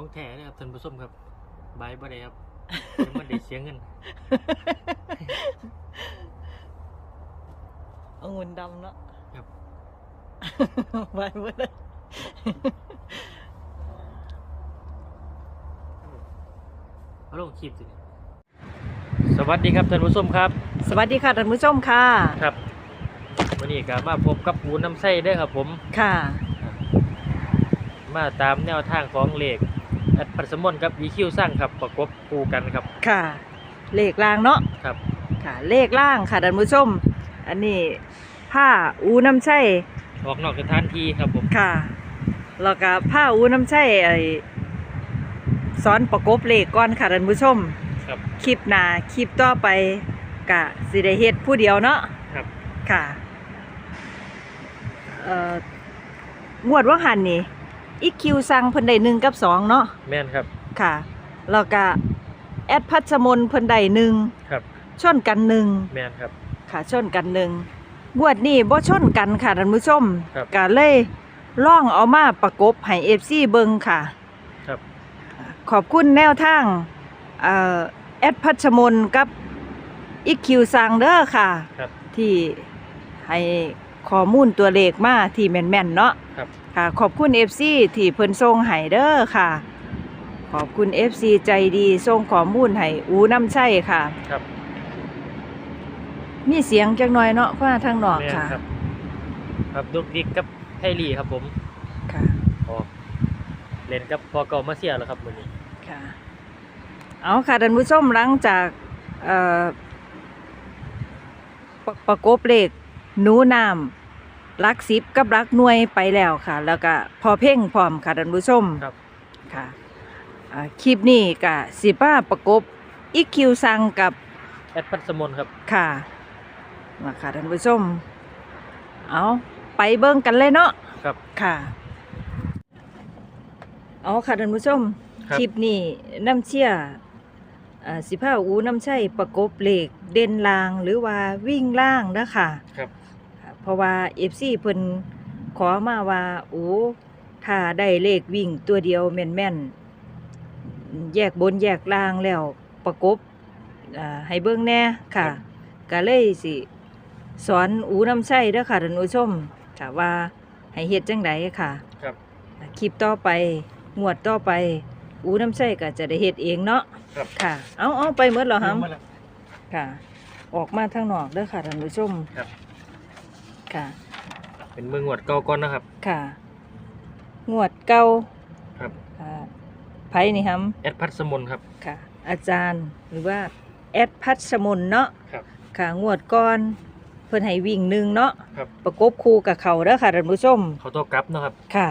ของแท้เลยครับท่านผู้ชมครับบายบ่ได้ครับยังมันได้เสียเงินองุ่นดำเนาะครับไปหมดเลยเอาลงคลิปสิสวัสดีครับท่านผู้ชมครับ สวัสดีค่ะท่านผู้ชมค่ะ ครับวันนี้ก็มาพบกับปูน้ำไส้เด้อครับผม ค่ะ มาตามแนวทางของเลข แอดปัสมนกับ EQ สร้างครับประกบคู่กันครับ ค่ะ เลขล่างเนาะครับ ค่ะ เลขล่างค่ะท่านผู้ชม อันนี้ผ้าอูน้ำใช่ออกนอกสถานที่ครับผมค่ะแล้วก็ผ้าอูน้ำใช่ไอสอนประกบเลขก่อนค่ะท่านผู้ชม ครับ คลิปหน้าคลิปต่อไปกะสิได้เฮ็ดผู้เดียวเนาะครับ ค่ะเอ่องวดว่าหันนี่ อีคิวสั่งเพิ่นได้หนึ่งกับสองเนาะแม่นครับ ค่ะแล้วก็แอดพัชมนเพิ่นได้หนึ่งครับ ชนกันหนึ่งแม่นครับ ค่ะชนกันหนึ่งงวดนี้บ่ชนกันค่ะท่านผู้ชมครับก็เลยล่องเอามาประกบให้ FC เบิ่งค่ะครับ ขอบคุณแนวทางเอ่อแอดพัชมนกับอีคิวสั่งเด้อค่ะ ครับ ที่ให้ข้อมูลตัวเลขมาที่แม่นๆเนาะ ครับค่ะ ขอบคุณ FC ที่เพิ่นส่งให้เด้อค่ะ ขอบคุณ FC ใจดีส่งข้อมูลให้อูน้ำใช่ค่ะ ครับมีเสียงจักหน่อยเนาะเพราะว่าทางนอกแม่นค่ะครับ ครับดุกดิกกับไทลี่ครับผมค่ะออกเล่นกับพอเก่ามาเสียแล้วครับมื้อนี้ ค่ะเอาค่ะท่านผู้ชมหลังจากเอ่อประประกบเลขหนูน้ำ รักสิบกับรักหน่วยไปแล้วค่ะ แล้วก็พอเพ่งพร้อมค่ะท่านผู้ชมครับ ค่ะอ่าคลิปนี้ก็สิบ้าประกบอีคิวซังกับ แอดปัสมนครับ ค่ะมาค่ะท่านผู้ชม เอาไปเบิ่งกันเลยเนาะครับค่ะ เอาค่ะท่านผู้ชม ครับ คลิปนี้น้ำเชี่ยอ่าสิพาอูน้ำใช่ประกบเลขเด่นลางหรือว่าวิ่งล่างนะค่ะครับค่ะเพ ราะว่าเอฟซีเพิ่นขอมาว่าโอ้ถ้าได้เลขวิ่งตัวเดียวแม่นๆแยกบนแยกล่างแล้วประกบอ่าให้เบิ่งแน่ค่ะครับก็เลยสิสอนอูน้ำใช่เด้อค่ะท่านผู้ชมค่ะว่าให้เฮ็ดจังไดค่ะครับคลิปต่อไปงวดต่อไป อูน้ำใช่ก็จะได้เฮ็ดเองเนาะครับค่ะ เอาเอาไปหมดแล้วฮัมมาแล้วค่ะ ออกมาทางนอกเด้อค่ะท่านผู้ชมครับ ค่ะ เป็นมืองวดเก่าก่อนนะครับ ค่ะ งวดเก่าครับ ค่ะไผนี่ฮัมแอดพัสมนครับ ค่ะ อาจารย์หรือว่าแอดพัชมนเนาะครับ ค่ะงวดก่อน เพิ่นให้วิ่งหนึ่งเนาะครับ ประกบคู่กับเขาเด้อค่ะท่านผู้ชม เขาตัวกลับเนาะครับ ค่ะ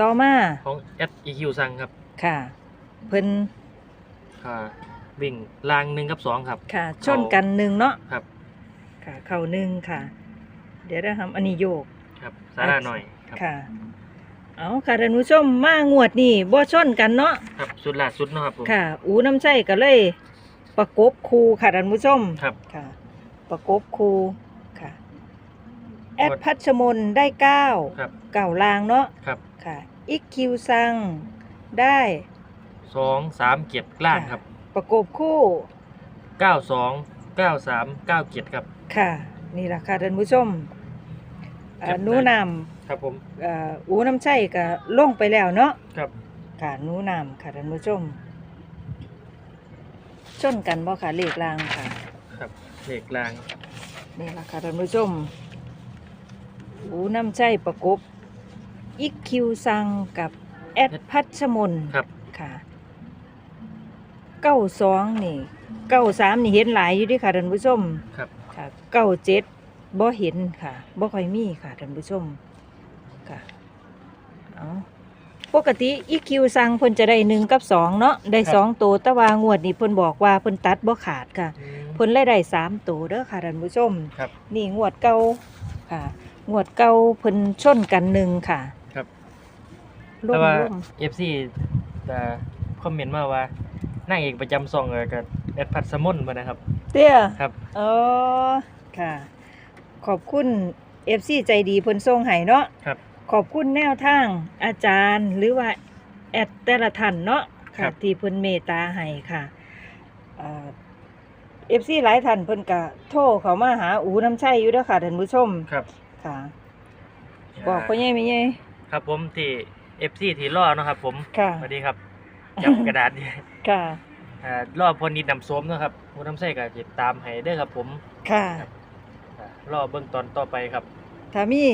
ต่อมา ของแอด EQ สั่งครับค่ะ เพิ่นค่ะวิ่งรางหนึ่งกับสองครับ ค่ะชนกันหนึ่งเนาะครับ ค่ะ เข่าหนึ่งค่ะ เดี๋ยวนะครับอันนี้โยก ครับสาราหน่อยครับค่ะ เอาค่ะท่านผู้ชมมางวดนี่บ่ชนกันเนาะ ครับสุดล่าสุดเนาะครับผม ค่ะ อูน้ำใช่ก็เลย ประกบคูค่ะท่านผู้ชมครับ ค่ะ ประกบคูค่ะ แอดพัชมนได้เก้าครับเก่าลางเนาะครับ ค่ะอีกคิวซังได้สองสามเจ็ดล่างครับ ประกบคู่เก้าสองเก้าสามเก้าเจ็ดครับ ค่ะ นี่แหละค่ะท่านผู้ชม เอ่อครับหนูนครับผมำเอ่ออูน้ำใช่ก็ลงไปแล้วเนาะครับค่ะหนูนำค่ะท่านผู้ชม ชนกันบ่ค่ะเลขรางค่ะครับเลขรางนี่ล่ะค่ะท่านผู้ชมอูน้ำใช่ประกบอีกคิวซังกับแอดพัชมนครับ ค่ะเก้าสองนี่เก้าสามนี่เห็นหลายอยู่เด้วยค่ะท่านผู้ชม ครับ ค่ะเก้าเจ็ด บ่เห็นค่ะบ่ค่อยมีค่ะท่านผู้ชมค่ะเอาปกติอีคิวสั่งเพิ่นจะได้หนึ่งกับสองเนาะได้สองตัวแต่ว่างวดนี้เพิ่นบอกว่าเพิ่นตัดบ่ขาดค่ะอืมเพิ่นเลยได้สามตัวเด้อค่ะท่านผู้ชมครับนี่งวดเก่าค่ะ งวดเก่าเพิ่นชนกันหนึ่งค่ะครับร่วแต่มว่าร่วม FC จะคอมเมนต์มาว่านางเอกประจำซองเออกับแอดพัสมนมานะครับ เตี้ยครับ อ๋อค่ะ ขอบคุณ FC ใจดีเพิ่นส่งให้เนาะครับ ขอบคุณแนวทางอาจารย์หรือว่าแอดแต่ละท่านเนาะครัค่ะบ ที่เพิ่นเมตตาให้ค่ะเอ่อฟซีหลายท่านเพิ่นก็โทรเข้ามาหาอูน้ำชัยอยู่เด้อค่ะท่านผู้ชมครับค่ะ บอกพ่อใหญ่แม่ใหญ่ครับผมที่ FC ที่รอเนาะครับ ผมค่ะสวัสดีครับจับกระดาษค่ะอ่ารอพอนิดนำส้มเนาะครับผู้นำใส่ก็ติดตามให้เด้อครับ ผมค่ะอ่า รอเบิ่งตอนต่อไปครับ ถ้ามี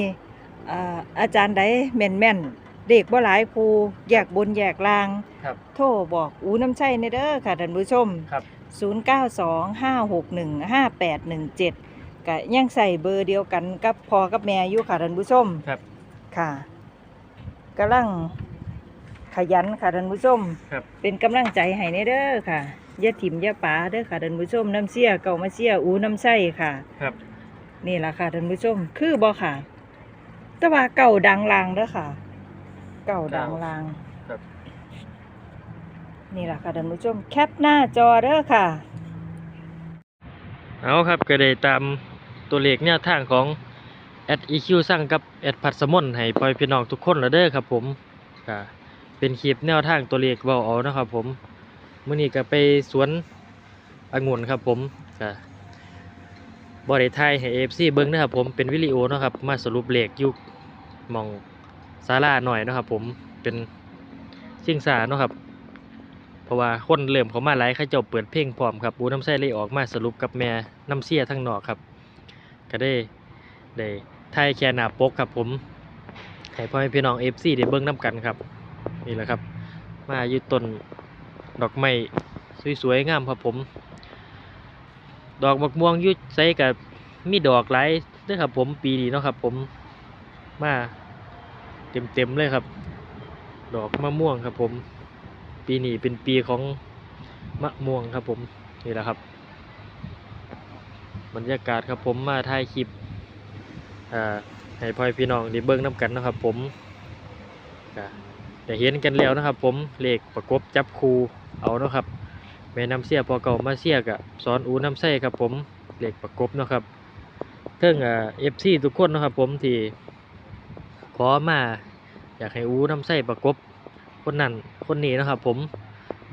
อ่าอาจารย์ใดแม่นแม่นๆเด็กบ่หลายครูแยกบนแยกล่าง ครับ โทรบอกอูน้ำชัยในเด้อค่ะท่านผู้ชม ครับ 0925615817ก็ยังใส่เบอร์เดียวกันกับพ่อกับแม่อยู่ค่ะท่านผู้ชมครับ ค่ะกำลังขยันค่ะท่านผู้ชม ครับ เป็นกำลังใจให้ในเด้อค่ะอย่าถิ่มอย่าป๋าเด้อค่ะท่านผู้ชมน้ำเสียเก่ามาเสียอูน้ำใส่ค่ะ ครับ นี่ล่ะค่ะท่านผู้ชมคือบ่ค่ะ แต่ว่าเก่าดังลางเด้อค่ะ เก่าดังลางครับ นี่ล่ะค่ะท่านผู้ชมแคปหน้าจอเด้อค่ะ เอาครับก็ได้ตามตัวเลขแนวทางของแอด EQ สร้างกับแอดพัดสมนให้พ่อพี่น้องทุกคนแล้วเด้อครับ ผมก็เป็นคลิปแนวทางตัวเลขเว้าเอานะครับ ผมมื้อนี้ก็ไปสวนองุ่นครับ ผมก็ บ่ได้ถ่ายให้ AFC เบิ่งนะครับผมเป็นวิดีโอนะครับมาสรุปเลขยู่หม่องศาลาหน่อยนะครับผมเป็นชิงสาเนาะครับ เพราะว่าคนเริ่มเขามาหลายเขาเจ้าเปิดเพลงพร้อมครับบูน้ำไส้เลยออกมาสรุปกับแม่น้ำเสียทั้งหนอกครับ ก็ได้ได้ถ่ายแค่หน้าปกครับผมให้พ่อแม่พี่น้องเอฟซีได้เบิ่งน้ำกันครับนี่แหละครับ มาอยู่ต้นดอกไม้สวยๆงามครับผม ดอกบักม่วงยุดใส่กับมีดอกหลายเด้วยครับผมปีนี้เนาะครับ ผมมาเต็มๆเลยครับ ดอกมะม่วงครับ ผม ปีนี้เป็นปีของมะม่วงครับผมนี่แหละครับ บรรยากาศครับผมมาถ่ายคลิปให้พ่อพี่น้องได้เบิ่งน้ำกันนะครับ ผมก็ได้เห็นกันแล้วนะครับ ผมเลขประกบจับคูเอาเนาะครับ แม่น้ำเสียพอเก่ามาเสียกับสอนอูน้ำใส่ครับผมเหลขประกบเนาะครับเทิงอ่าเอฟซีทุกคนนะครับผมที่ขอมาอยากให้อูน้ำใส่ประกบคนนั้นคนนี้นะครับผม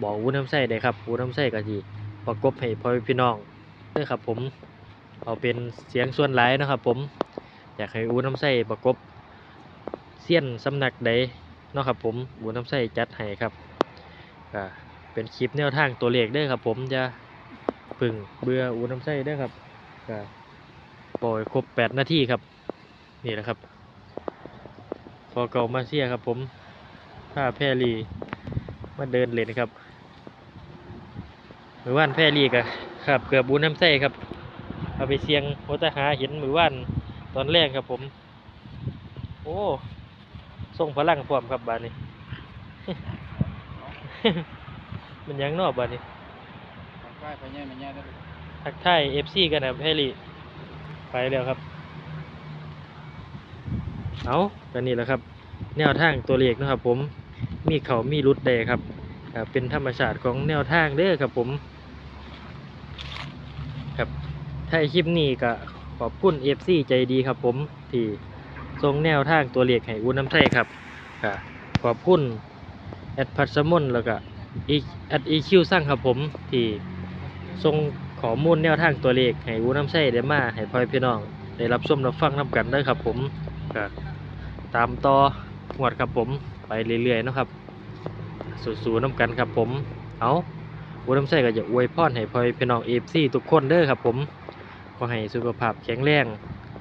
บอกวูน้ำไส้ได้ครับวูน้ำไส้ก็ทีประกบให้พ่อพี่น้องเด้อครับผมเอาเป็นเสียงส่วนหลายนะครับผมอยากให้วูน้ำไส้ประกบเสี้ยนสำนักใดเนาะครับผมวูน้ำไส้จัดให้ครับก็ เป็นคลิปแนวทางตัวเลขเด้อครับ ผมจะพึ่งเบื่อวูน้ำไส้เด้อครับก็ปล่อยครบแปดนาทีครับ นี่แหละครับพอเก่ามาเสียครับ ผมผ้าแพรลีมาเดินเล่นครับมือว่านแพรลีกะครับเกือบบูน้ำใส่ครับเอาไปเสียงโอตหาเห็นมือว่านตอนแรกครับผม โอ้ส่งพลังพร้อมครับบานนี้ มันหยังนอกบานนี้ใกล้ไปแย่ไม่แย่ได้เลยทักทายเอฟซีกันนะแพรลีไปแล้วครับ เอากันนี่แหละครับ แนวทางตัวเลขนะครับ ผม มีเขามีรุดได้ครับอ่าเป็นธรรมชาติของแนวทางเด้อครับผม ครับถ้าคลิปนี้ก็ขอบคุณ FC ใจดีครับ ผมที่ส่งแนวทางตัวเลขให้อุ้นน้ำไทยครับก็ขอบคุณแอดพัสมนแล้วก็ แอดอีคิวสร้างครับผมที่ส่งขอมูลแนวทางตัวเลขให้อุ้นน้ำไทยได้มาให้พ่อพี่น้อง ได้รับชมรับฟังนำกันเด้ครับผมก็ตามต่อหวดครับผมไปเรื่อยๆนะครับ สู้ๆน้ำกันครับผม เอาบุน้ำใส่ก็จะอวยพรให้พ่อพี่น้องเอฟซีทุกคนเด้อครับผมขอให้สุขภาพแข็งแรง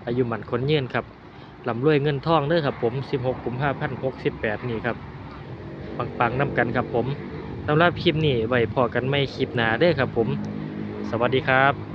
อายุหมันคนยืนครับลำรวยเงินทองเด้อครับผม 16กุมภาพันธ์68 นี่ครับ ปังๆน้ำกันครับผม สำหรับคลิปนี้ไว้พอกันไม่คลิปหน้าเด้อครับผม สวัสดีครับ